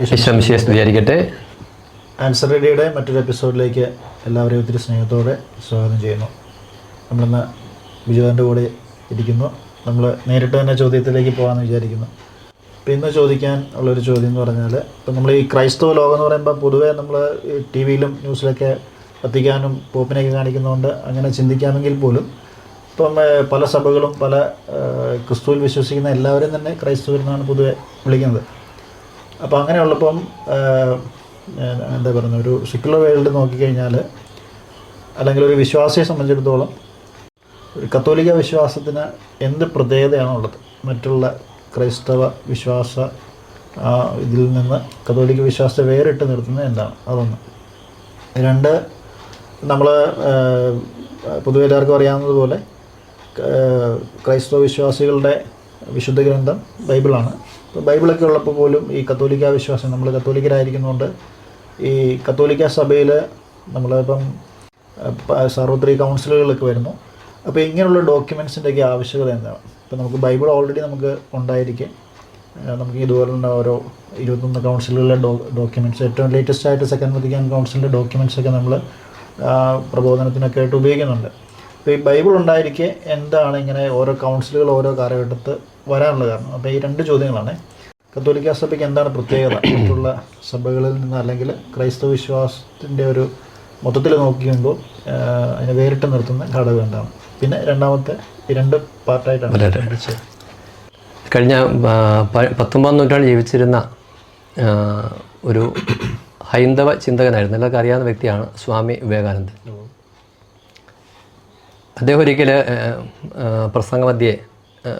വിശ്രമിശയെ answer റേഡിയോയുടെ മറ്റൊരു എപ്പിസോഡിലേക്ക് എല്ലാവരെയും ഒത്തിരി സ്നേഹത്തോടെ സ്വാഗതം ചെയ്യുന്നു. നമ്മളിന്ന് വിജയന്റെ കൂടെ ഇരിക്കുന്നു. നമ്മൾ നേരിട്ട് തന്നെ ചോദ്യത്തിലേക്ക് പോകാമെന്ന് വിചാരിക്കുന്നു. ഇപ്പം ഇന്ന് ചോദിക്കാൻ ഉള്ളൊരു ചോദ്യം എന്ന് പറഞ്ഞാൽ ഇപ്പം നമ്മൾ ഈ ക്രൈസ്തവ ലോകം എന്ന് പറയുമ്പോൾ പൊതുവേ നമ്മൾ ടി വിയിലും ന്യൂസിലൊക്കെ കത്തിക്കാനും പോപ്പിനെയൊക്കെ കാണിക്കുന്നതുകൊണ്ട് അങ്ങനെ ചിന്തിക്കാമെങ്കിൽ പോലും ഇപ്പം പല സഭകളും പല ക്രിസ്തുവിൽ വിശ്വസിക്കുന്ന എല്ലാവരും തന്നെ ക്രൈസ്തവരെന്നാണ് പൊതുവെ വിളിക്കുന്നത്. അപ്പോൾ അങ്ങനെയുള്ളപ്പം എന്താ പറയുന്നത് ഒരു സെക്യുലർ വേൾഡ് നോക്കിക്കഴിഞ്ഞാൽ അല്ലെങ്കിൽ ഒരു വിശ്വാസിയെ സംബന്ധിച്ചിടത്തോളം ഒരു കത്തോലിക്ക വിശ്വാസത്തിന് എന്ത് പ്രത്യേകതയാണുള്ളത്? മറ്റുള്ള ക്രൈസ്തവ വിശ്വാസ ഇതിൽ നിന്ന് കത്തോലിക്ക വിശ്വാസത്തെ വേറിട്ട് നിർത്തുന്നത് എന്താണ്? അതൊന്ന്. രണ്ട് നമ്മൾ പൊതുവെ എല്ലാവർക്കും അറിയാവുന്നതുപോലെ ക്രൈസ്തവ വിശ്വാസികളുടെ വിശുദ്ധ ഗ്രന്ഥം ബൈബിളാണ്. ബൈബിളൊക്കെ ഉള്ളപ്പോൾ പോലും ഈ കത്തോലിക്ക വിശ്വാസം നമ്മൾ കത്തോലിക്കരായിരിക്കുന്നതുകൊണ്ട് ഈ കത്തോലിക്ക സഭയിൽ നമ്മളിപ്പം സാർവത്രിക കൗൺസിലുകളൊക്കെ വരുന്നു. അപ്പോൾ ഇങ്ങനെയുള്ള ഡോക്യുമെൻസിന്റെയൊക്കെ ആവശ്യകത എന്താണ്? ഇപ്പോൾ നമുക്ക് ബൈബിൾ ഓൾറെഡി നമുക്ക് ഉണ്ടായിരിക്കും. നമുക്ക് നമുക്ക് തന്നെ ഓരോ ഇരുപത്തൊന്ന് കൗൺസിലുകളിലെ ഡോ ഡോക്യുമെന്റ്സ് ഏറ്റവും ലേറ്റസ്റ്റ് ആയിട്ട് സെക്കൻഡ് വത്തിക്കാൻ കൗൺസിലിന്റെ ഡോക്യുമെൻസൊക്കെ നമ്മൾ പ്രബോധനത്തിനൊക്കെ ആയിട്ട് ഉപയോഗിക്കുന്നുണ്ട്. അപ്പോൾ ഈ ബൈബിൾ ഉണ്ടായിരിക്കെ എന്താണ് ഇങ്ങനെ ഓരോ കൗൺസിലുകൾ ഓരോ കാലഘട്ടത്ത് വരാനുള്ള കാരണം? അപ്പോൾ ഈ രണ്ട് ചോദ്യങ്ങളാണ്. കത്തോലിക്ക സഭയ്ക്ക് എന്താണ് പ്രത്യേകത? മറ്റുള്ള സഭകളിൽ നിന്ന് അല്ലെങ്കിൽ ക്രൈസ്തവ വിശ്വാസത്തിന്റെ ഒരു മൊത്തത്തിൽ നോക്കിയുമ്പോൾ അതിനെ വേറിട്ട് നിർത്തുന്ന ഘടകം എന്താണ്? പിന്നെ രണ്ടാമത്തെ ഈ രണ്ട് പാർട്ടായിട്ടാണ്. കഴിഞ്ഞ പത്തൊമ്പതാം നൂറ്റാണ്ട് ജീവിച്ചിരുന്ന ഒരു ഹൈന്ദവ ചിന്തകനായിരുന്നു. എല്ലാവർക്കും അറിയാവുന്ന വ്യക്തിയാണ് സ്വാമി വിവേകാനന്ദൻ. അദ്ദേഹം ഒരിക്കൽ പ്രസംഗമധ്യേ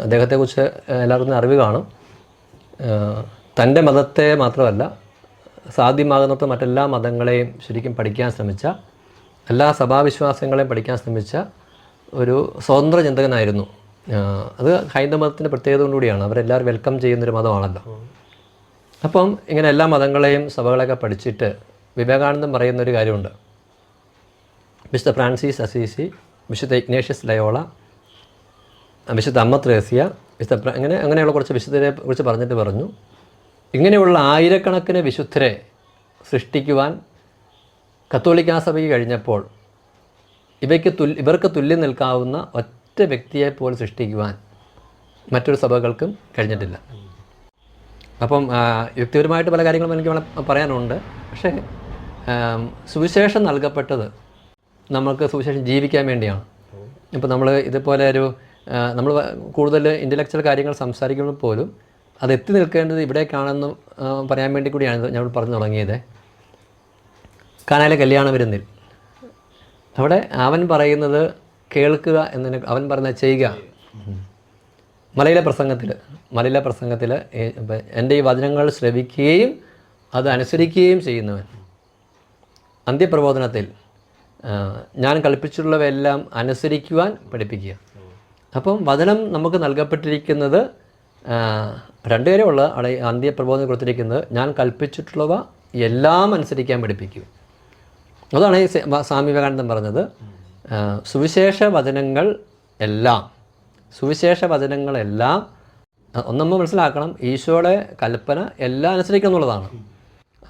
അദ്ദേഹത്തെക്കുറിച്ച് എല്ലാവർക്കും അറിവ് കാണും. തന്റെ മതത്തെ മാത്രമല്ല സാധ്യമാകുന്നത് മറ്റെല്ലാ മതങ്ങളെയും ശരിക്കും പഠിക്കാൻ ശ്രമിച്ച എല്ലാ സഭാവിശ്വാസങ്ങളെയും പഠിക്കാൻ ശ്രമിച്ച ഒരു സ്വതന്ത്ര ചിന്തകനായിരുന്നു. അത് ഹൈന്ദവ മതത്തിന്റെ പ്രത്യേകത കൊണ്ടുകൂടിയാണ് അവരെല്ലാവരും വെൽക്കം ചെയ്യുന്നൊരു മതമാണല്ലോ. അപ്പം ഇങ്ങനെ എല്ലാ മതങ്ങളെയും സഭകളെയൊക്കെ പഠിച്ചിട്ട് വിവേകാനന്ദൻ പറയുന്നൊരു കാര്യമുണ്ട്. മിസ്റ്റർ ഫ്രാൻസിസ് അസീസി വിശുദ്ധ ഇഗ്നേഷ്യസ് ലയോള വിശുദ്ധ അമ്മ ത്രേസ്യ വിശുദ്ധ അങ്ങനെ അങ്ങനെയുള്ള കുറച്ച് വിശുദ്ധരെ കുറിച്ച് പറഞ്ഞിട്ട് പറഞ്ഞു. ഇങ്ങനെയുള്ള ആയിരക്കണക്കിന് വിശുദ്ധരെ സൃഷ്ടിക്കുവാൻ കത്തോലിക്കാ സഭയ്ക്ക് കഴിഞ്ഞപ്പോൾ ഇവയ്ക്ക് തുൽ ഇവർക്ക് തുല്യം നിൽക്കാവുന്ന ഒറ്റ വ്യക്തിയെ പോലും സൃഷ്ടിക്കുവാൻ മറ്റൊരു സഭകൾക്കും കഴിഞ്ഞിട്ടില്ല. അപ്പം വ്യക്തിപരമായിട്ട് പല കാര്യങ്ങളും എനിക്ക് പറയാനുണ്ട്. പക്ഷേ സുവിശേഷം നൽകപ്പെട്ടത് നമുക്ക് സുവിശേഷം ജീവിക്കാൻ വേണ്ടിയാണ്. ഇപ്പോൾ നമ്മൾ ഇതുപോലെ ഒരു നമ്മൾ കൂടുതൽ ഇന്റലക്ച്വൽ കാര്യങ്ങൾ സംസാരിക്കുമ്പോൾ പോലും അത് എത്തി നിൽക്കേണ്ടത് ഇവിടേക്കാണെന്ന് പറയാൻ വേണ്ടി കൂടിയാണ് ഞങ്ങൾ പറഞ്ഞു തുടങ്ങിയത്. കാനാലെ കല്യാണം വരുന്നിൽ. അവിടെ അവൻ പറയുന്നത് കേൾക്കുക എന്നതിന് അവൻ പറയുന്നത് ചെയ്യുക. മലയിലെ പ്രസംഗത്തിൽ മലയിലെ പ്രസംഗത്തിൽ എന്റെ ഈ വചനങ്ങൾ ശ്രവിക്കുകയും അത് അനുസരിക്കുകയും ചെയ്യുന്നവൻ. അന്ത്യപ്രബോധനത്തിൽ ഞാൻ കൽപ്പിച്ചിട്ടുള്ളവയെല്ലാം അനുസരിക്കുവാൻ പഠിപ്പിക്കുക. അപ്പം വചനം നമുക്ക് നൽകപ്പെട്ടിരിക്കുന്നത് രണ്ടുപേരേ ഉള്ള അന്ത്യ അന്ത്യപ്രബോധനം കൊടുത്തിരിക്കുന്നത് ഞാൻ കൽപ്പിച്ചിട്ടുള്ളവ എല്ലാം അനുസരിക്കാൻ പഠിപ്പിക്കും. അതാണ് ഈ സ്വാമി വിവേകാനന്ദൻ പറഞ്ഞത് സുവിശേഷ വചനങ്ങൾ എല്ലാം സുവിശേഷ വചനങ്ങളെല്ലാം ഒന്നമ്മ മനസ്സിലാക്കണം. ഈശോയുടെ കൽപ്പന എല്ലാം അനുസരിക്കുക എന്നുള്ളതാണ്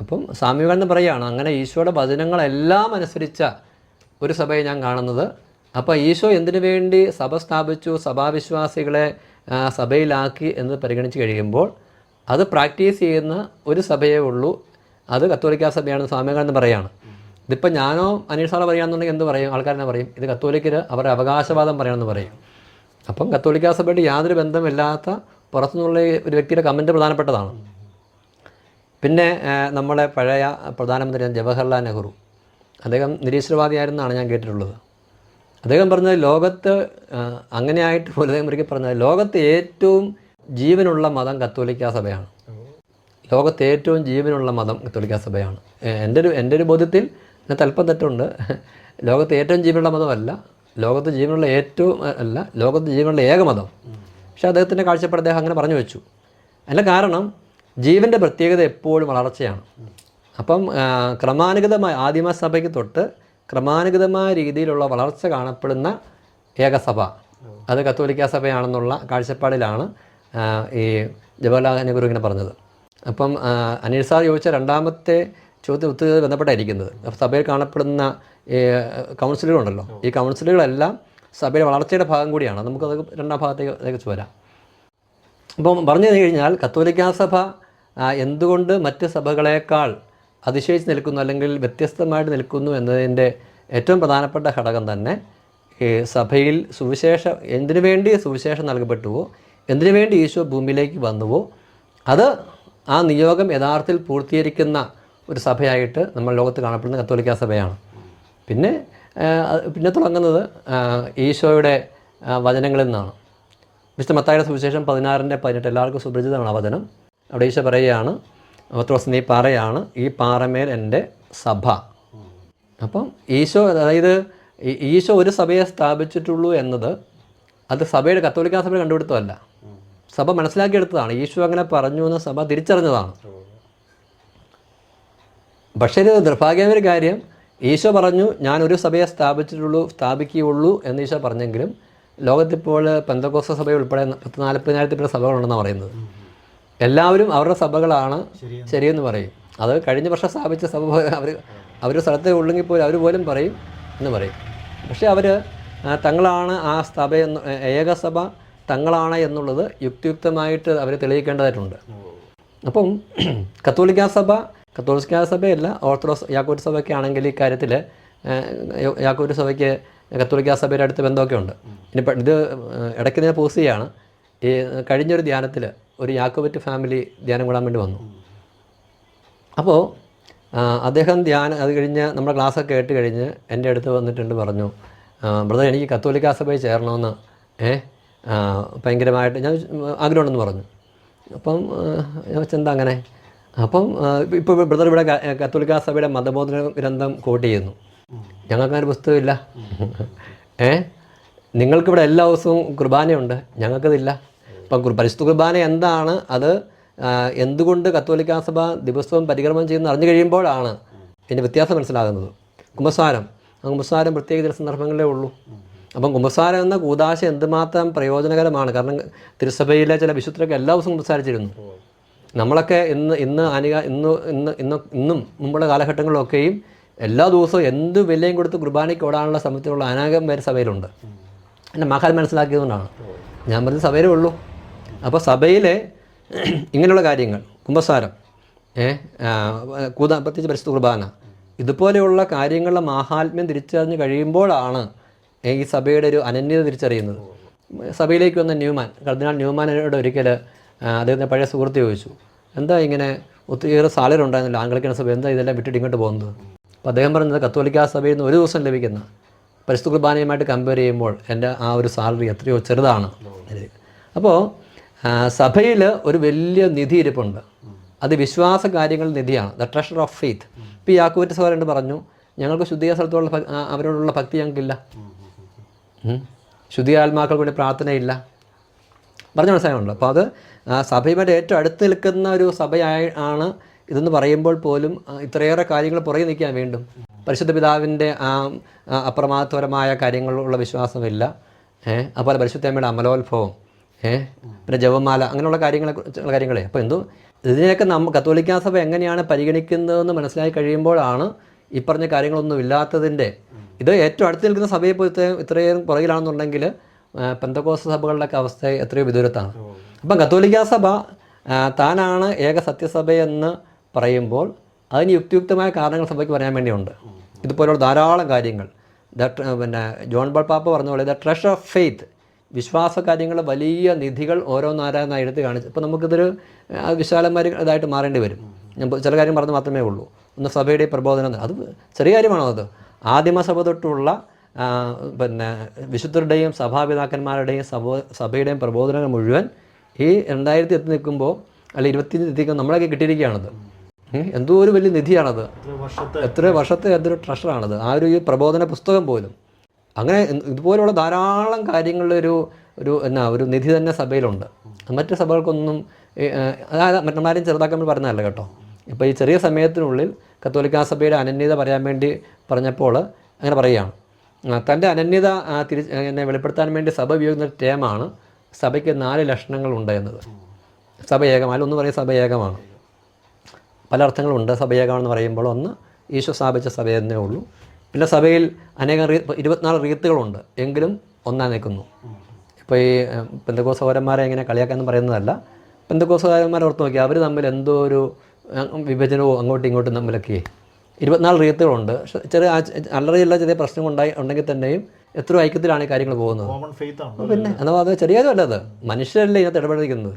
അപ്പം സ്വാമി വിവേകാനന്ദൻ പറയുകയാണ് അങ്ങനെ ഈശോയുടെ വചനങ്ങളെല്ലാം അനുസരിച്ച ഒരു സഭയെ ഞാൻ കാണുന്നത്. അപ്പോൾ ഈശോ എന്തിനു വേണ്ടി സഭ സ്ഥാപിച്ചു സഭാവിശ്വാസികളെ സഭയിലാക്കി എന്ന് പരിഗണിച്ച് കഴിയുമ്പോൾ അത് പ്രാക്ടീസ് ചെയ്യുന്ന ഒരു സഭയേ ഉള്ളൂ. അത് കത്തോലിക്ക സഭയാണ് സ്വാമികളെന്ന് പറയുകയാണ് ഇതിപ്പോൾ ഞാനോ അനീഷ് പറയുകയാണെന്നുണ്ടെങ്കിൽ എന്ത് പറയും? ആൾക്കാരെന്നെ പറയും? ഇത് കത്തോലിക്കര് അവരുടെ അവകാശവാദം പറയണമെന്ന് പറയും. അപ്പം കത്തോലിക്ക സഭയുടെ യാതൊരു ബന്ധമില്ലാത്ത പുറത്തുനിന്നുള്ള ഒരു വ്യക്തിയുടെ കമന്റ് പ്രധാനപ്പെട്ടതാണ്. പിന്നെ നമ്മുടെ പഴയ പ്രധാനമന്ത്രി ജവഹർലാൽ നെഹ്റു. അദ്ദേഹം നിരീശ്വരവാദിയായിരുന്നാണ് ഞാൻ കേട്ടിട്ടുള്ളത്. അദ്ദേഹം പറഞ്ഞത് ലോകത്ത് അങ്ങനെയായിട്ട് പോലെ അദ്ദേഹം പറഞ്ഞത് ലോകത്ത് ഏറ്റവും ജീവനുള്ള മതം കത്തോലിക്ക സഭയാണ്. ലോകത്ത് ഏറ്റവും ജീവനുള്ള മതം കത്തോലിക്ക സഭയാണ്. എന്റെ ഒരു എന്റെ ഒരു ബോധ്യത്തിൽ ഞാൻ തൽപ്പം തെറ്റുണ്ട്. ലോകത്ത് ഏറ്റവും ജീവനുള്ള മതമല്ല ലോകത്ത് ജീവനുള്ള ഏറ്റവും അല്ല ലോകത്ത് ജീവനുള്ള ഏക മതം. പക്ഷേ അദ്ദേഹത്തിന്റെ കാഴ്ചപ്പാട് അദ്ദേഹം അങ്ങനെ പറഞ്ഞു വെച്ചു. അതിന്റെ കാരണം ജീവന്റെ പ്രത്യേകത എപ്പോഴും വളർച്ചയാണ്. അപ്പം ക്രമാനുഗതമായ ആദിമ സഭയ്ക്ക് തൊട്ട് ക്രമാനുഗതമായ രീതിയിലുള്ള വളർച്ച കാണപ്പെടുന്ന ഏകസഭ. അത് കത്തോലിക്ക സഭയാണെന്നുള്ള കാഴ്ചപ്പാടിലാണ് ഈ ജവഹർലാൽ നെഹ്റു ഇങ്ങനെ പറഞ്ഞത്. അപ്പം അനിൽ സാർ ചോദിച്ച രണ്ടാമത്തെ ചോദ്യം ഒത്തിരി ബന്ധപ്പെട്ടായിരിക്കുന്നത്. സഭയിൽ കാണപ്പെടുന്ന കൗൺസിലുകളുണ്ടല്ലോ. ഈ കൗൺസിലുകളെല്ലാം സഭയുടെ വളർച്ചയുടെ ഭാഗം കൂടിയാണ്. നമുക്കത് രണ്ടാം ഭാഗത്തേക്ക് അതിലേക്ക് വരാം. അപ്പം പറഞ്ഞു കഴിഞ്ഞാൽ കത്തോലിക്കാ സഭ എന്തുകൊണ്ട് മറ്റ് സഭകളേക്കാൾ അതിശയിച്ച് നിൽക്കുന്നു അല്ലെങ്കിൽ വ്യത്യസ്തമായിട്ട് നിൽക്കുന്നു എന്നതിന്റെ ഏറ്റവും പ്രധാനപ്പെട്ട ഘടകം തന്നെ സഭയിൽ സുവിശേഷം എന്തിനു വേണ്ടി സുവിശേഷം നൽകപ്പെട്ടുവോ എന്തിനു വേണ്ടി ഈശോ ഭൂമിയിലേക്ക് വന്നുവോ അത് ആ നിയോഗം യഥാർത്ഥത്തിൽ പൂർത്തീകരിക്കുന്ന ഒരു സഭയായിട്ട് നമ്മൾ ലോകത്ത് കാണപ്പെടുന്ന കത്തോലിക്ക സഭയാണ്. പിന്നെ പിന്നെ തുടങ്ങുന്നത് ഈശോയുടെ വചനങ്ങളിൽ നിന്നാണ്. വിശുദ്ധ മത്തായുടെ സുവിശേഷം പതിനാറിന്റെ പതിനെട്ട് എല്ലാവർക്കും സുപരിചിതമാണ് ആ വചനം. അവിടെ ഈശോ പറയുകയാണ് പത്രോസ് നീ പാറയാണ് ഈ പാറമേൽ എന്റെ സഭ. അപ്പം ഈശോ അതായത് ഈശോ ഒരു സഭയെ സ്ഥാപിച്ചിട്ടുള്ളൂ എന്നത് അത് സഭയുടെ കത്തോലിക്കാ സഭ കണ്ടുപിടുത്തമല്ല. സഭ മനസ്സിലാക്കിയെടുത്തതാണ്. ഈശോ അങ്ങനെ പറഞ്ഞു എന്ന് സഭ തിരിച്ചറിഞ്ഞതാണ്. പക്ഷേ ഇത് നിർഭാഗ്യമായ കാര്യം. ഈശോ പറഞ്ഞു ഞാൻ ഒരു സഭയെ സ്ഥാപിച്ചിട്ടുള്ളൂ സ്ഥാപിക്കുകയുള്ളൂ എന്ന് ഈശോ പറഞ്ഞെങ്കിലും ലോകത്തിപ്പോൾ പെന്തക്കോസ്ത സഭ ഉൾപ്പെടെ പത്ത് നാൽപ്പതിനായിരത്തി പേര് സഭകളുണ്ടെന്നാണ് പറയുന്നത്. എല്ലാവരും അവരുടെ സഭകളാണ് ശരിയെന്ന്. പറയും. അത് കഴിഞ്ഞ വർഷം സ്ഥാപിച്ച സഭ അവർ അവർ സ്ഥലത്തെ ഉള്ളെങ്കിൽ പോലും അവർ പോലും പറയും എന്ന് പറയും. പക്ഷേ അവർ തങ്ങളാണ് ആ സഭ എന്ന് ഏകസഭ തങ്ങളാണ് എന്നുള്ളത് യുക്തിയുക്തമായിട്ട് അവർ തെളിയിക്കേണ്ടതായിട്ടുണ്ട്. അപ്പം കത്തോലിക്ക സഭ കത്തോലിക്ക സഭയല്ല ഓർത്തഡോക്സ് യാക്കോറ്റ് സഭയൊക്കെ ആണെങ്കിൽ ഈ കാര്യത്തിൽ യാക്കോറ്റ് സഭയ്ക്ക് കത്തോലിക്ക സഭയുടെ അടുത്ത് ബന്ധമൊക്കെ ഉണ്ട്. ഇനി ഇത് ഇടയ്ക്ക് ഞാൻ പോസ്റ്റ് ചെയ്യാണ്. ഈ കഴിഞ്ഞൊരു ധ്യാനത്തിൽ ഒരു യാക്കോബറ്റ് ഫാമിലി ധ്യാനം കൂടാൻ വേണ്ടി വന്നു. അപ്പോൾ അദ്ദേഹം ധ്യാനം അത് കഴിഞ്ഞ് നമ്മുടെ ക്ലാസ്സൊക്കെ കേട്ട് കഴിഞ്ഞ് എന്റെ അടുത്ത് വന്നിട്ടുണ്ട് പറഞ്ഞു ബ്രദർ എനിക്ക് കത്തോലിക്കാ സഭയിൽ ചേരണമെന്ന് ഏ ഭയങ്കരമായിട്ട് ഞാൻ ആഗ്രഹമുണ്ടെന്ന് പറഞ്ഞു. അപ്പം ഞാൻ എന്താ അങ്ങനെ? അപ്പം ഇപ്പോൾ ബ്രദർ ഇവിടെ കത്തോലിക്ക സഭയുടെ മതബോധന ഗ്രന്ഥം കോട്ട് ചെയ്യുന്നു. ഞങ്ങൾക്ക് അങ്ങനെ പുസ്തകമില്ല. ഏ നിങ്ങൾക്കിവിടെ എല്ലാ ദിവസവും കുർബാനയുണ്ട്. ഞങ്ങൾക്കതില്ല. കുർ- പരിശുദ്ധ കുർബാന എന്താണ്? അത് എന്തുകൊണ്ട് കത്തോലിക്കാ സഭ ദിവസവും പരിക്രമം ചെയ്യുന്ന അറിഞ്ഞു കഴിയുമ്പോഴാണ് ഇതിന്റെ വ്യത്യാസം മനസ്സിലാകുന്നത്. കുമ്പസാരം. ആ കുമ്പസാരം പ്രത്യേക ചില സന്ദർഭങ്ങളിലേ ഉള്ളൂ. അപ്പം കുമ്പസാരം എന്ന കൂതാശ എന്തുമാത്രം പ്രയോജനകരമാണ്? കാരണം തിരുസഭയിലെ ചില വിശുദ്ധരൊക്കെ എല്ലാ ദിവസവും കുമ്പസാരിച്ചിരുന്നു. നമ്മളൊക്കെ ഇന്ന് ഇന്ന് അനുക ഇന്ന് ഇന്ന് ഇന്ന് ഇന്നും മുമ്പുള്ള കാലഘട്ടങ്ങളിലൊക്കെയും എല്ലാ ദിവസവും എന്ത് വിലയും കൊടുത്ത് കുർബാനയ്ക്ക് ഓടാനുള്ള സമയത്തുള്ള അനാഗം വരെ സഭയിലുണ്ട്. എന്റെ മഹാൻ മനസ്സിലാക്കിയതുകൊണ്ടാണ്. ഞാൻ പറഞ്ഞ സഭയിലേ ഉള്ളൂ. അപ്പോൾ സഭയിലെ ഇങ്ങനെയുള്ള കാര്യങ്ങൾ കുമ്പസാരം ഏ കൂത പ്രത്യേകിച്ച് പരിശുദ്ധ കുർബാന ഇതുപോലെയുള്ള കാര്യങ്ങളുടെ മാഹാത്മ്യം തിരിച്ചറിഞ്ഞ് കഴിയുമ്പോഴാണ് ഈ സഭയുടെ ഒരു അനന്യത തിരിച്ചറിയുന്നത്. സഭയിലേക്ക് വന്ന ന്യൂമാൻ കർദിനാൾ ന്യൂമാനോട് ഒരിക്കൽ അദ്ദേഹത്തിന്റെ പഴയ സുഹൃത്ത് ചോദിച്ചു എന്താ ഇങ്ങനെ ഒത്തിരിയേറെ സാലറി ഉണ്ടായിരുന്നില്ല? ആംഗ്ലിക്കൻ സഭ എന്താ ഇതെല്ലാം വിട്ടിട്ട് ഇങ്ങോട്ട് പോകുന്നത്? അപ്പോൾ അദ്ദേഹം പറഞ്ഞത് കത്തോലിക്കാ സഭയിൽ നിന്ന് ഒരു ദിവസം ലഭിക്കുന്ന പരിശുദ്ധ കുർബാനയുമായിട്ട് കമ്പയർ ചെയ്യുമ്പോൾ എന്റെ ആ ഒരു സാലറി എത്രയോ ചെറുതാണ്. അപ്പോൾ സഭയിൽ ഒരു വലിയ നിധി ഇരിപ്പുണ്ട് അത് വിശ്വാസ കാര്യങ്ങൾ നിധിയാണ്. ദ ട്രഷർ ഓഫ് ഫെയ്ത്ത് ഇപ്പോൾ യാക്കൂറ്റ് സഹോദരൻ പറഞ്ഞു ഞങ്ങൾക്ക് ശുദ്ധിയ സ്ഥലത്തോടുള്ള അവരോടുള്ള ഭക്തി ഞങ്ങൾക്കില്ല. ശുദ്ധിയ ആത്മാക്കൾക്ക് വേണ്ടി പ്രാർത്ഥനയില്ല. പറഞ്ഞ മനസ്സിലാകുന്നുണ്ടോ അപ്പോൾ അത് സഭയുമായിട്ട് ഏറ്റവും അടുത്ത് നിൽക്കുന്ന ഒരു സഭയായി ആണ് ഇതെന്ന് പറയുമ്പോൾ പോലും ഇത്രയേറെ കാര്യങ്ങൾ പുറകെ നിൽക്കാൻ വീണ്ടും. പരിശുദ്ധ പിതാവിന്റെ ആ അപ്രമാദപരമായ കാര്യങ്ങളുള്ള വിശ്വാസമില്ല. അതുപോലെ പരിശുദ്ധമ്മയുടെ അമലോത്ഭവം. ഏഹ് പിന്നെ ജപമാല അങ്ങനെയുള്ള കാര്യങ്ങളെ കുറിച്ചുള്ള കാര്യങ്ങളെ. അപ്പോൾ എന്തോ? ഇതിനെയൊക്കെ നമ്മ കത്തോലിക്കാ സഭ എങ്ങനെയാണ് പരിഗണിക്കുന്നതെന്ന് മനസ്സിലാക്കി കഴിയുമ്പോഴാണ് ഈ പറഞ്ഞ കാര്യങ്ങളൊന്നും ഇല്ലാത്തതിന്റെ ഇത് ഏറ്റവും അടുത്ത് നിൽക്കുന്ന സഭയെ പോയി ഇത്രയും ഇത്രയും പുറകിലാണെന്നുണ്ടെങ്കിൽ പെന്തകോസ സഭകളുടെയൊക്കെ അവസ്ഥ എത്രയോ വിദൂരത്താണ്. അപ്പം കത്തോലിക്കാ സഭ താനാണ് ഏക സത്യസഭയെന്ന് പറയുമ്പോൾ അതിന് യുക്തിയുക്തമായ കാരണങ്ങൾ സഭയ്ക്ക് പറയാൻ വേണ്ടിയുണ്ട്. ഇതുപോലുള്ള ധാരാളം കാര്യങ്ങൾ. ദ പിന്നെ ജോൺ ബോൾ പാപ്പ പറഞ്ഞ പോലെ ദ ട്രഷർ ഓഫ് ഫെയ്ത്ത്. വിശ്വാസ കാര്യങ്ങൾ വലിയ നിധികൾ ഓരോന്നാരാന്നായി എടുത്ത് കാണിച്ചു അപ്പോൾ നമുക്കിതൊരു വിശാലന്മാർ ഇതായിട്ട് മാറേണ്ടി വരും. ഞാൻ ചില കാര്യം പറഞ്ഞു മാത്രമേ ഉള്ളൂ. ഒന്ന് സഭയുടെ പ്രബോധനം അത് ചെറിയ കാര്യമാണോ അത്? ആദിമസഭ തൊട്ടുള്ള പിന്നെ വിശുദ്ധരുടെയും സഭാപിതാക്കന്മാരുടെയും സഭോ സഭയുടെയും പ്രബോധനങ്ങൾ മുഴുവൻ ഈ രണ്ടായിരത്തി എത്തി നിൽക്കുമ്പോൾ അല്ല ഇരുപത്തിയഞ്ച് എത്തിക്കുമ്പോൾ നമ്മളൊക്കെ കിട്ടിയിരിക്കുകയാണത്. എന്തോ ഒരു വലിയ നിധിയാണത്. എത്ര വർഷത്തെ എത്ര വർഷത്തെ എന്തൊരു ട്രഷറാണത് ആ ഒരു പ്രബോധന പുസ്തകം പോലും. അങ്ങനെ ഇതുപോലെയുള്ള ധാരാളം കാര്യങ്ങളിലൊരു ഒരു എന്നാ ഒരു നിധി തന്നെ സഭയിലുണ്ട്. മറ്റ് സഭകൾക്കൊന്നും അതായത് മറ്റന്മാരെയും ചെറുതാക്കാൻ പറഞ്ഞതല്ല കേട്ടോ. ഇപ്പോൾ ഈ ചെറിയ സമയത്തിനുള്ളിൽ കത്തോലിക്കാ സഭയുടെ അനന്യത പറയാൻ വേണ്ടി പറഞ്ഞപ്പോൾ അങ്ങനെ പറയുകയാണ്. തന്റെ അനന്യത തിരി എന്നെ വെളിപ്പെടുത്താൻ വേണ്ടി സഭ ഉപയോഗിക്കുന്ന ഒരു ടേമാണ് സഭയ്ക്ക് നാല് ലക്ഷണങ്ങളുണ്ട് എന്നത്. സഭ ഏകമാണ് ഒന്ന് പറയും സഭ ഏകമാണ്. പല അർത്ഥങ്ങളുണ്ട് സഭ ഏകമാണെന്ന് പറയുമ്പോൾ ഒന്ന് ഈശോ സ്ഥാപിച്ച സഭ എന്നേ ഉള്ളൂ. പിന്നെ സഭയിൽ അനേകം റീ ഇരുപത്തിനാല് റീത്തുകളുണ്ട്. എങ്കിലും ഒന്നാ നിൽക്കുന്നു. ഇപ്പോൾ ഈ പെന്തക്കോ എങ്ങനെ ഇങ്ങനെ കളിയാക്കാന്ന് പറയുന്നതല്ല. പെന്തക്കോ സഹോദരന്മാരെ ഓർത്ത് നോക്കി അവർ തമ്മിൽ എന്തോ ഒരു വിഭജനവും അങ്ങോട്ടും ഇങ്ങോട്ടും തമ്മിലൊക്കെ ഇരുപത്തിനാല് റീത്തുകളുണ്ട്. പക്ഷെ ചെറിയ അല്ലറയുള്ള ചെറിയ പ്രശ്നം ഉണ്ടായി ഉണ്ടെങ്കിൽ തന്നെയും എത്രയോ ഐക്യത്തിലാണ് ഈ കാര്യങ്ങൾ പോകുന്നത്. പിന്നെ എന്നാൽ അത് ചെറിയതുമല്ല അത്. മനുഷ്യരല്ലേ ഇതിനകത്ത് ഇടപെടിക്കുന്നത്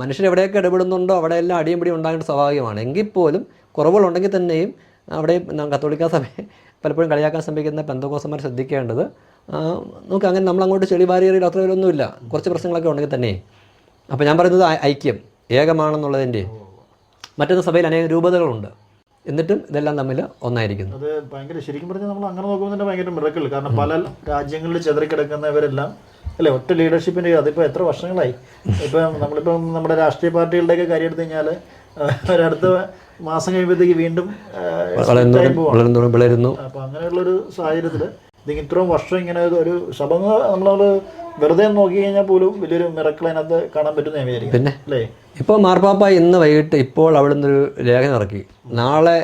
മനുഷ്യർ എവിടെയൊക്കെ ഇടപെടുന്നുണ്ടോ അവിടെയെല്ലാം അടിയും പിടിയും ഉണ്ടാകേണ്ട സ്വാഭാവികമാണ്. എങ്കിൽ പോലും കുറവുകളുണ്ടെങ്കിൽ തന്നെയും അവിടെ കത്തോലിക്ക സഭയെ പലപ്പോഴും കളിയാക്കാൻ ശ്രമിക്കുന്ന പെന്തകോസന്മാർ ശ്രദ്ധിക്കേണ്ടത് നമുക്ക് അങ്ങനെ നമ്മൾ അങ്ങോട്ട് ചെളി വാരിയറിയിൽ അത്ര വരൊന്നുമില്ല കുറച്ച് പ്രശ്നങ്ങളൊക്കെ ഉണ്ടെങ്കിൽ തന്നെ. അപ്പോൾ ഞാൻ പറയുന്നത് ഐക്യം ഏകമാണെന്നുള്ളതിന്റെ മറ്റൊന്ന് സഭയിൽ അനേകം രൂപതകളുണ്ട്. എന്നിട്ടും ഇതെല്ലാം തമ്മിൽ ഒന്നായിരിക്കുന്നു. അത് ഭയങ്കര ശരിക്കും പറഞ്ഞാൽ നമ്മൾ അങ്ങനെ നോക്കുമ്പോൾ തന്നെ ഭയങ്കര മിറക്കിൾ കാരണം പല രാജ്യങ്ങളിൽ ചെതറിക്കിടക്കുന്നവരെല്ലാം അല്ലെ ഒറ്റ ലീഡർഷിപ്പിന്റെ അതിപ്പോൾ എത്ര വർഷങ്ങളായി? ഇപ്പം നമ്മളിപ്പം നമ്മുടെ രാഷ്ട്രീയ പാർട്ടികളുടെയൊക്കെ കാര്യം എടുത്തു കഴിഞ്ഞാൽ ഒരടുത്ത മാസം കഴിയുമ്പോഴത്തേക്ക് വീണ്ടും split അപ്പോൾ അപ്പൊ അങ്ങനെയുള്ളൊരു സാഹചര്യത്തിൽ ഇതിങ്ങനെ ഇത്രയും വർഷം ഇങ്ങനെ ഒരു സഭ നമ്മൾ വെറുതെ നോക്കി കഴിഞ്ഞാൽ പോലും വലിയൊരു മിറക്കിൾ അതിനകത്ത് കാണാൻ പറ്റുന്ന ഞാൻ വിചാരിക്കും പിന്നെ അല്ലേ? ഇപ്പോൾ മാർപ്പാപ്പ ഇന്ന് വൈകിട്ട് ഇപ്പോൾ അവിടെ ഒരു ലേഖനം ഇറക്കി. നാളെ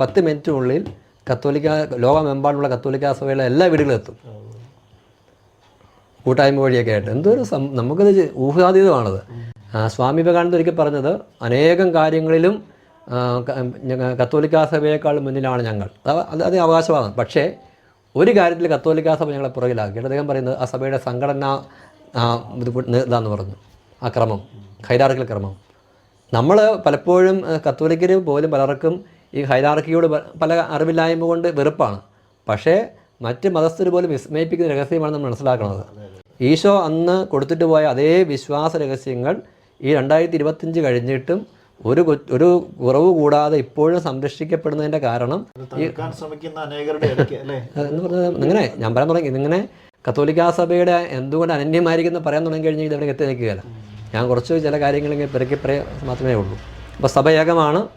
പത്ത് മിനിറ്റിനുള്ളിൽ കത്തോലിക്ക ലോകമെമ്പാടുമുള്ള കത്തോലിക്ക സഭയിലെ എല്ലാ വീടുകളും എത്തും. കൂട്ടായ്മ വഴിയൊക്കെ ആയിട്ട്. എന്തൊരു സം നമുക്കത് ഊഹാതീതമാണത്. സ്വാമി വിവേകാനന്ദ ഒരിക്കൽ പറഞ്ഞത് അനേകം കാര്യങ്ങളിലും കത്തോലിക്ക സഭയേക്കാൾ മുന്നിലാണ് ഞങ്ങൾ. അത് അത് അവകാശമാണ് അവകാശവാദം പക്ഷേ ഒരു കാര്യത്തിൽ കത്തോലിക്കാ സഭ ഞങ്ങളെ പുറകിലാക്കിയിട്ട് അദ്ദേഹം പറയുന്നത് ആ സഭയുടെ സംഘടന ഇതാന്ന് പറഞ്ഞു. ആ ക്രമം ഹൈരാർക്കിൽ ക്രമം. നമ്മൾ പലപ്പോഴും കത്തോലിക്കര് പോലും പലർക്കും ഈ ഹൈരാർക്കിയോട് പല അറിവില്ലായ്മ കൊണ്ട് വെറുപ്പാണ്. പക്ഷേ മറ്റ് മതസ്ഥർ പോലും വിസ്മയിപ്പിക്കുന്ന രഹസ്യമാണ് നമ്മൾ മനസ്സിലാക്കുന്നത്. ഈശോ അന്ന് കൊടുത്തിട്ട് പോയ അതേ വിശ്വാസ രഹസ്യങ്ങൾ ഈ രണ്ടായിരത്തി ഇരുപത്തഞ്ച് കഴിഞ്ഞിട്ടും ഒരു ഒരു കുറവ് കൂടാതെ ഇപ്പോഴും സംരക്ഷിക്കപ്പെടുന്നതിന്റെ കാരണം എന്ന് ഇങ്ങനെ ഞാൻ പറയാൻ തുടങ്ങി ഇതിങ്ങനെ കത്തോലിക്കാ സഭയുടെ എന്തുകൊണ്ട് അനന്യമായിരിക്കുന്നു പറയാൻ തുടങ്ങി കഴിഞ്ഞാൽ ഇതവിടെ എത്തി നിൽക്കുകയില്ല. ഞാൻ കുറച്ച് ചില കാര്യങ്ങൾ ഇങ്ങനെ പെരുക്കി പറയാൻ മാത്രമേ ഉള്ളൂ. അപ്പോൾ സഭ ഏകമാണ്.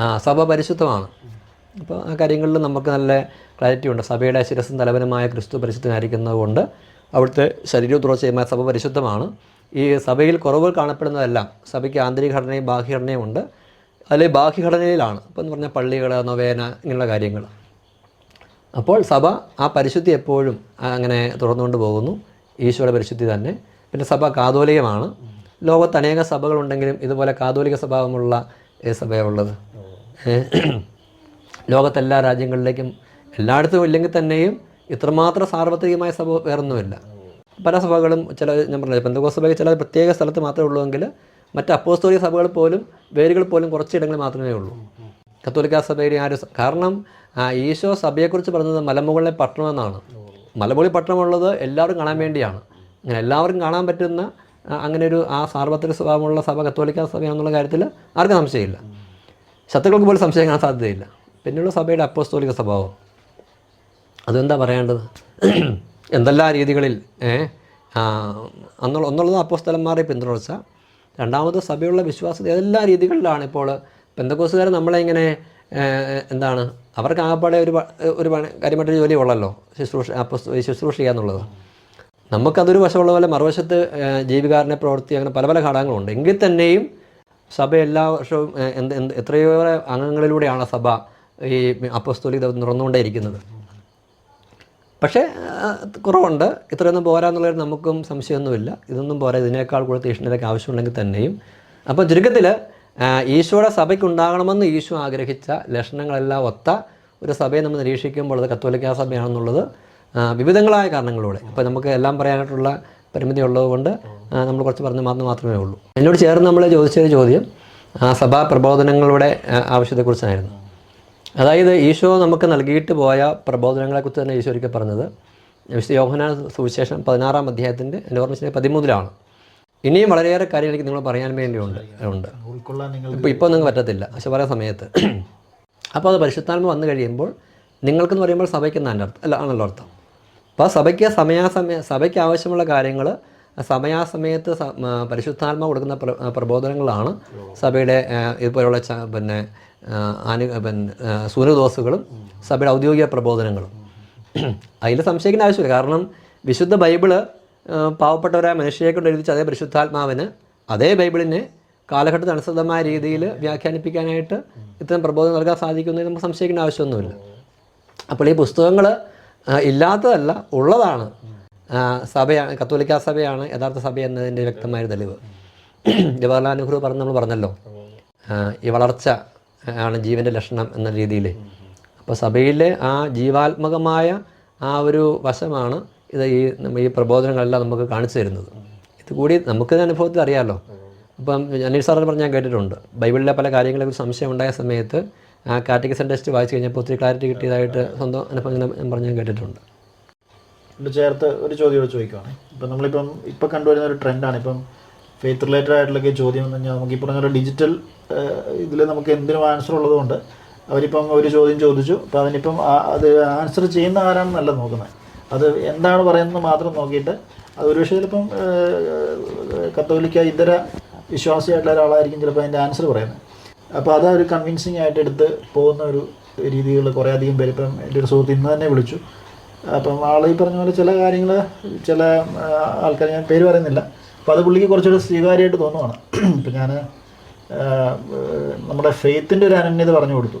ആ സഭ പരിശുദ്ധമാണ്. അപ്പോൾ ആ കാര്യങ്ങളിൽ നമുക്ക് നല്ല ക്ലാരിറ്റി ഉണ്ട്. സഭയുടെ ശിരസും തലവനുമായ ക്രിസ്തു പരിശുദ്ധനായിരിക്കുന്നത് കൊണ്ട് അവിടുത്തെ ശരീരം തുടർച്ചയുമായ സഭ പരിശുദ്ധമാണ്. ഈ സഭയിൽ കുറവുകൾ കാണപ്പെടുന്നതെല്ലാം സഭയ്ക്ക് ആന്തരിക ഘടനയും ബാഹ്യഘടനയും ഉണ്ട്. അതിൽ ബാഹ്യഘടനയിലാണ്. ഇപ്പം എന്ന് പറഞ്ഞാൽ പള്ളികൾ നൊവേന ഇങ്ങനെയുള്ള കാര്യങ്ങൾ അപ്പോൾ സഭ ആ പരിശുദ്ധി എപ്പോഴും അങ്ങനെ തുറന്നുകൊണ്ട് പോകുന്നു. ഈശോയുടെ പരിശുദ്ധി തന്നെ. പിന്നെ സഭ കാതോലികമാണ്. ലോകത്ത് അനേക സഭകളുണ്ടെങ്കിലും ഇതുപോലെ കാതോലിക സ്വഭാവമുള്ള സഭയുള്ളത് ലോകത്തെല്ലാ രാജ്യങ്ങളിലേക്കും എല്ലായിടത്തും ഇല്ലെങ്കിൽ തന്നെയും ഇത്രമാത്രം സാർവത്രികമായ സഭ വേറൊന്നുമില്ല. പല സഭകളും ചില ഞാൻ പറഞ്ഞില്ല പെന്തകോസ് സഭയ്ക്ക് ചില പ്രത്യേക സ്ഥലത്ത് മാത്രമേ ഉള്ളൂ എങ്കിൽ മറ്റ് അപ്പോസ്തോലിക സഭകൾ പോലും വേരുകൾ പോലും കുറച്ചിടങ്ങളിൽ മാത്രമേ ഉള്ളൂ. കത്തോലിക്ക സഭയിൽ ആ ഒരു കാരണം ഈശോ സഭയെക്കുറിച്ച് പറഞ്ഞത് മലമുകളിലെ പട്ടണം എന്നാണ് മലമുകളിൽ പട്ടണമുള്ളത് എല്ലാവരും കാണാൻ വേണ്ടിയാണ്. അങ്ങനെ എല്ലാവർക്കും കാണാൻ പറ്റുന്ന അങ്ങനെ ഒരു ആ സാർവത്രിക സ്വഭാവമുള്ള സഭ കത്തോലിക്ക സഭയാണെന്നുള്ള കാര്യത്തിൽ ആർക്കും സംശയമില്ല. ശത്രുക്കൾക്ക് പോലും സംശയം കാണാൻ സാധ്യതയില്ല. പിന്നെയുള്ള സഭയുടെ അപ്പോസ്തോലിക സ്വഭാവം. അതെന്താ പറയേണ്ടത്? എന്തെല്ലാം രീതികളിൽ അന്നുള്ള ഒന്നുള്ളത് അപ്പോസ്തലന്മാരെ പിന്തുടർച്ച രണ്ടാമത് സഭയുള്ള വിശ്വാസത്തെ എല്ലാ രീതികളിലാണ് ഇപ്പോൾ പെന്തക്കോസുകാർ നമ്മളെ ഇങ്ങനെ എന്താണ് അവർക്ക് ആകപ്പാടെ ഒരു ഒരു കാര്യമായിട്ടൊരു ജോലി ഉള്ളല്ലോ ശുശ്രൂഷ ശുശ്രൂഷ ചെയ്യുക എന്നുള്ളത്. നമുക്കതൊരു വശമുള്ള പോലെ മറുവശത്ത് ജീവികാരനെ പ്രവർത്തി അങ്ങനെ പല പല ഘടകങ്ങളുണ്ട്. എങ്കിൽ തന്നെയും സഭ എല്ലാ വർഷവും എന്ത് എത്രയോ അംഗങ്ങളിലൂടെയാണ് സഭ ഈ അപ്പസ്തോലിക തുറന്നുകൊണ്ടേയിരിക്കുന്നത്. പക്ഷേ കുറവുണ്ട്. ഇത്രയൊന്നും പോരാന്നുള്ളത് നമുക്കും സംശയമൊന്നുമില്ല. ഇതൊന്നും പോരാ. ഇതിനേക്കാൾ കൂടുതൽ തീഷ്ണതയ്ക്ക് ആവശ്യമുണ്ടെങ്കിൽ തന്നെയും. അപ്പോൾ ചുരുക്കത്തിൽ ഈശോയുടെ സഭയ്ക്കുണ്ടാകണമെന്ന് ഈശോ ആഗ്രഹിച്ച ലക്ഷണങ്ങളെല്ലാം ഒത്ത ഒരു സഭയെ നമ്മൾ നിരീക്ഷിക്കുമ്പോൾ അത് കത്തോലിക്ക സഭയാണെന്നുള്ളത് വിവിധങ്ങളായ കാരണങ്ങളിലൂടെ. അപ്പോൾ നമുക്ക് എല്ലാം പറയാനായിട്ടുള്ള പരിമിതി ഉള്ളതുകൊണ്ട് നമ്മൾ കുറച്ച് പറഞ്ഞു മാത്രം മാത്രമേ ഉള്ളൂ. എന്നോട് ചേർന്ന് നമ്മൾ ചോദിച്ചൊരു ചോദ്യം ആ, സഭാ പ്രബോധനങ്ങളുടെ ആവശ്യത്തെക്കുറിച്ചായിരുന്നു. അതായത് ഈശോ നമുക്ക് നൽകിയിട്ട് പോയ പ്രബോധനങ്ങളെക്കുറിച്ച് തന്നെ ഈശോ ഒരിക്കൽ പറഞ്ഞത്. വിശുദ്ധ യോഹന സുവിശേഷം പതിനാറാം അധ്യായത്തിന്റെ എന്റെ ഓർമ്മ പതിമൂന്നിലാണ്. ഇനിയും വളരെയേറെ കാര്യങ്ങൾ എനിക്ക് നിങ്ങൾ പറയാൻ വേണ്ടിയുണ്ട് ഉണ്ട്. ഇപ്പോൾ ഇപ്പോൾ നിങ്ങൾക്ക് പറ്റത്തില്ല പക്ഷെ പറയാൻ സമയത്ത്. അപ്പോൾ അത് പരിശുദ്ധാത്മ വന്നു കഴിയുമ്പോൾ നിങ്ങൾക്കെന്ന് പറയുമ്പോൾ സഭയ്ക്ക് എന്നാണ് അർത്ഥം? അല്ല ആണല്ലോ അർത്ഥം. അപ്പോൾ സഭയ്ക്ക് സമയാസമയ സഭയ്ക്ക് ആവശ്യമുള്ള കാര്യങ്ങൾ സമയാസമയത്ത് പരിശുദ്ധാത്മ കൊടുക്കുന്ന പ്ര പ്രബോധനങ്ങളാണ് സഭയുടെ ഇതുപോലെയുള്ള പിന്നെ ആ, അനു പിന്നെ സൂര്യദോസുകളും സഭയുടെ ഔദ്യോഗിക പ്രബോധനങ്ങളും. അതിൽ സംശയിക്കേണ്ട ആവശ്യമില്ല. കാരണം വിശുദ്ധ ബൈബിൾ പാവപ്പെട്ടവരായ മനുഷ്യരെ കൊണ്ട് എഴുതിച്ച അതേ പരിശുദ്ധാത്മാവിന് അതേ ബൈബിളിനെ കാലഘട്ടത്തിന് അനുസൃതമായ രീതിയിൽ വ്യാഖ്യാനിപ്പിക്കാനായിട്ട് ഇത്തരം പ്രബോധനം നൽകാൻ സാധിക്കുന്നു നമുക്ക് സംശയിക്കേണ്ട ആവശ്യമൊന്നുമില്ല. അപ്പോൾ ഈ പുസ്തകങ്ങൾ ഇല്ലാത്തതല്ല ഉള്ളതാണ്. സഭയാണ് കത്തോലിക്കാ സഭയാണ് യഥാർത്ഥ സഭ എന്നതിന്റെ വ്യക്തമായ തെളിവ്. ജവഹർലാൽ നെഹ്റു പറഞ്ഞ് നമ്മൾ പറഞ്ഞല്ലോ. ഈ വളർച്ച ആണ് ജീവന്റെ ലക്ഷണം എന്ന രീതിയിൽ അപ്പോൾ സഭയിലെ ആ ജീവാത്മകമായ ആ ഒരു വശമാണ് ഇത് ഈ ഈ പ്രബോധനങ്ങളെല്ലാം നമുക്ക് കാണിച്ചു തരുന്നത്. ഇത് കൂടി നമുക്ക് അനുഭവത്തിൽ അറിയാമല്ലോ അപ്പം അനീഷ് സാറിന് പറഞ്ഞ് ഞാൻ കേട്ടിട്ടുണ്ട്. ബൈബിളിലെ പല കാര്യങ്ങളെക്കുറിച്ച് സംശയം ഉണ്ടായ സമയത്ത് ആ കാറ്റഗിസൺ ടെസ്റ്റ് വായിച്ചു കഴിഞ്ഞപ്പോൾ ഒത്തിരി ക്ലാരിറ്റി കിട്ടിയതായിട്ട് സ്വന്തം അനുഭവം ഞാൻ പറഞ്ഞ് ഞാൻ കേട്ടിട്ടുണ്ട്. ചേർത്ത് ഒരു ചോദ്യം ചോദിക്കുവാണ്. ഇപ്പം നമ്മളിപ്പം ഇപ്പം കണ്ടുവരുന്ന ഒരു ട്രെൻഡാണ്. ഇപ്പം ഫെയ്ത്ത് റിലേറ്റഡ് ആയിട്ടുള്ളൊക്കെ ചോദ്യം എന്ന് പറഞ്ഞാൽ നമുക്ക് ഈ പറഞ്ഞ ഡിജിറ്റൽ ഇതിൽ നമുക്ക് എന്തിനും ആൻസർ ഉള്ളതുകൊണ്ട് അവരിപ്പം ഒരു ചോദ്യം ചോദിച്ചു. അപ്പം അതിനിപ്പം അത് ആൻസർ ചെയ്യുന്ന ആരാണെന്നല്ല നോക്കുന്നത്. അത് എന്താണ് പറയുന്നത് മാത്രം നോക്കിയിട്ട് അത് ഒരു പക്ഷേ ചിലപ്പം കത്തോലിക്ക ഇതര വിശ്വാസിയായിട്ടുള്ള ഒരാളായിരിക്കും ചിലപ്പോൾ അതിന്റെ ആൻസർ പറയുന്നത്. അപ്പോൾ അത് ഒരു കൺവിൻസിങ് ആയിട്ട് എടുത്ത് പോകുന്ന ഒരു രീതികൾ കുറേ അധികം പേര് ഇപ്പം എന്റെ ഒരു സുഹൃത്ത് ഇന്ന് തന്നെ വിളിച്ചു. അപ്പം ഈ പറഞ്ഞ പോലെ ചില കാര്യങ്ങൾ ചില ആൾക്കാർ ഞാൻ പേര് പറയുന്നില്ല. അപ്പോൾ അത് പുള്ളിക്ക് കുറച്ചുകൂടെ സ്വീകാര്യമായിട്ട് തോന്നുവാണ്. ഇപ്പം ഞാൻ നമ്മുടെ ഫെയ്ത്തിന്റെ ഒരു അനന്യത പറഞ്ഞു കൊടുത്തു.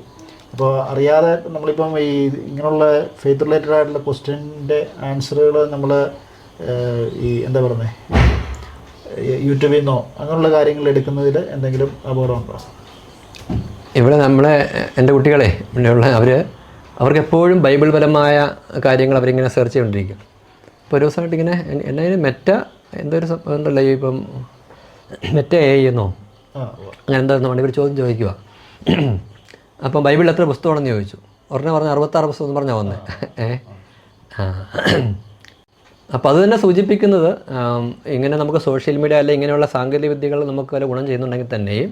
അപ്പോൾ അറിയാതെ നമ്മളിപ്പം ഈ ഇങ്ങനെയുള്ള ഫെയ്ത്ത് റിലേറ്റഡ് ആയിട്ടുള്ള ക്വസ്റ്റ്യന്റെ ആൻസറുകൾ നമ്മൾ ഈ എന്താ പറയുന്നത് യൂട്യൂബിൽ നിന്നോ അങ്ങനെയുള്ള കാര്യങ്ങൾ എടുക്കുന്നതിൽ എന്തെങ്കിലും അപകടമുണ്ടോ? ഇവിടെ നമ്മളെ എന്റെ കുട്ടികളെ ഇവിടെയുള്ള അവർ അവർക്ക് എപ്പോഴും ബൈബിൾ പരമായ കാര്യങ്ങൾ അവരിങ്ങനെ സെർച്ച് ചെയ്തുകൊണ്ടിരിക്കും. ഇപ്പോൾ ഒരു ദിവസമായിട്ട് ഇങ്ങനെ എൻ- എന്നെ മെറ്റ എന്തൊരു സംഭവം ഉണ്ടല്ലോ ഈ ഇപ്പം മെറ്റ എ എന്നോ? അങ്ങനെ എന്താണെന്ന് വേണ്ടി ഒരു ചോദ്യം ചോദിക്കുക അപ്പം ബൈബിളിൽ എത്ര പുസ്തകമാണെന്ന് ചോദിച്ചു. ഉടനെ പറഞ്ഞ അറുപത്താറ് പുസ്തകം എന്ന് പറഞ്ഞാൽ വന്നേ. ഏ? ആ. അപ്പോൾ അത് തന്നെ സൂചിപ്പിക്കുന്നത് ഇങ്ങനെ നമുക്ക് സോഷ്യൽ മീഡിയ അല്ലെങ്കിൽ ഇങ്ങനെയുള്ള സാങ്കേതിക വിദ്യകൾ നമുക്ക് വല്ല ഗുണം ചെയ്യുന്നുണ്ടെങ്കിൽ തന്നെയും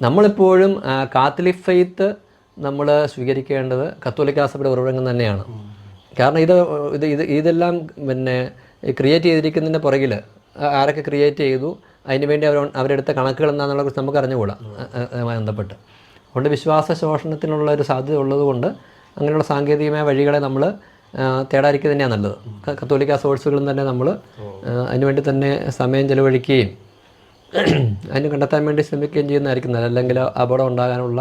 നമ്മളിപ്പോഴും കാത്തലിക് ഫെയ്ത്ത് നമ്മൾ സ്വീകരിക്കേണ്ടത് കത്തോലിക്കാസപ്പെടെ ഉറവിടങ്ങൾ തന്നെയാണ്. കാരണം ഇത് ഇത് ഇത് ഇതെല്ലാം പിന്നെ ക്രിയേറ്റ് ചെയ്തിരിക്കുന്നതിന്റെ പുറകിൽ ആരൊക്കെ ക്രിയേറ്റ് ചെയ്തു അതിനുവേണ്ടി അവർ അവരെടുത്ത കണക്കുകൾ എന്താണെന്നുള്ള കുറിച്ച് നമുക്ക് അറിഞ്ഞുകൂടാ അതുമായി ബന്ധപ്പെട്ട്. അതുകൊണ്ട് വിശ്വാസ ശോഷണത്തിനുള്ള ഒരു സാധ്യത ഉള്ളതുകൊണ്ട് അങ്ങനെയുള്ള സാങ്കേതികമായ വഴികളെ നമ്മൾ തേടാതിരിക്കുക തന്നെയാണ് നല്ലത്. കത്തോലിക്ക സോഴ്സുകളും തന്നെ നമ്മൾ അതിനുവേണ്ടി തന്നെ സമയം ചെലവഴിക്കുകയും അതിന് കണ്ടെത്താൻ വേണ്ടി ശ്രമിക്കുകയും ചെയ്യുന്നതായിരിക്കും നല്ലത്. അല്ലെങ്കിൽ അപകടം ഉണ്ടാകാനുള്ള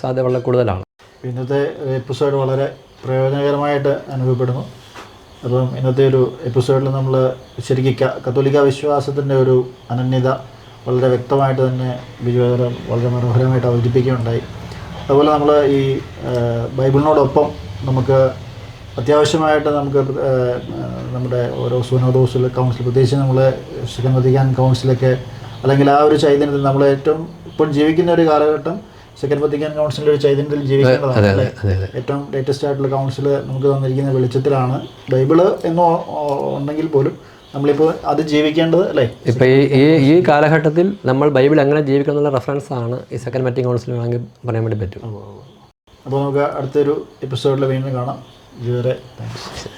സാധ്യത വളരെ കൂടുതലാണ്. ഇന്നത്തെ എപ്പിസോഡ് വളരെ പ്രയോജനകരമായിട്ട് അനുഭവപ്പെടുന്നു. അപ്പം ഇന്നത്തെ ഒരു എപ്പിസോഡിൽ നമ്മൾ ശരിക്കും കത്തോലിക്ക വിശ്വാസത്തിന്റെ ഒരു അനന്യത വളരെ വ്യക്തമായിട്ട് തന്നെ വിജയകരം വളരെ മനോഹരമായിട്ട് അവതരിപ്പിക്കുകയുണ്ടായി. അതുപോലെ നമ്മൾ ഈ ബൈബിളിനോടൊപ്പം നമുക്ക് അത്യാവശ്യമായിട്ട് നമുക്ക് നമ്മുടെ ഓരോ സുനോദോസിൽ കൗൺസിൽ പ്രത്യേകിച്ച് നമ്മൾ വത്തിക്കാൻ കൗൺസിലൊക്കെ അല്ലെങ്കിൽ ആ ഒരു ചൈതന്യത്തിൽ നമ്മൾ ഏറ്റവും ഇപ്പോൾ ജീവിക്കുന്ന ഒരു കാലഘട്ടം സെക്കൻഡ് വത്തിക്കാൻ കൗൺസിലിന്റെ ഒരു ചൈതന്യത്തിൽ ജീവിക്കേണ്ടതാണ് ഏറ്റവും ലേറ്റസ്റ്റ് ആയിട്ടുള്ള കൗൺസിൽ നമുക്ക് തന്നിരിക്കുന്ന വെളിച്ചത്തിലാണ്. ബൈബിൾ എന്ന് ഉണ്ടെങ്കിൽ പോലും നമ്മളിപ്പോൾ അത് ജീവിക്കേണ്ടത് അല്ലേ? ഇപ്പോൾ ഈ ഈ ഈ കാലഘട്ടത്തിൽ നമ്മൾ ബൈബിൾ എങ്ങനെ ജീവിക്കണം എന്നുള്ള റെഫറൻസ് ആണ് ഈ സെക്കൻഡ് മറ്റിംഗ് കൗൺസിൽ വേണമെങ്കിൽ പറയാൻ വേണ്ടി പറ്റും. അപ്പോൾ നമുക്ക് അടുത്തൊരു എപ്പിസോഡിൽ വീണ്ടും കാണാം. ഇതുവരെ താങ്ക്സ്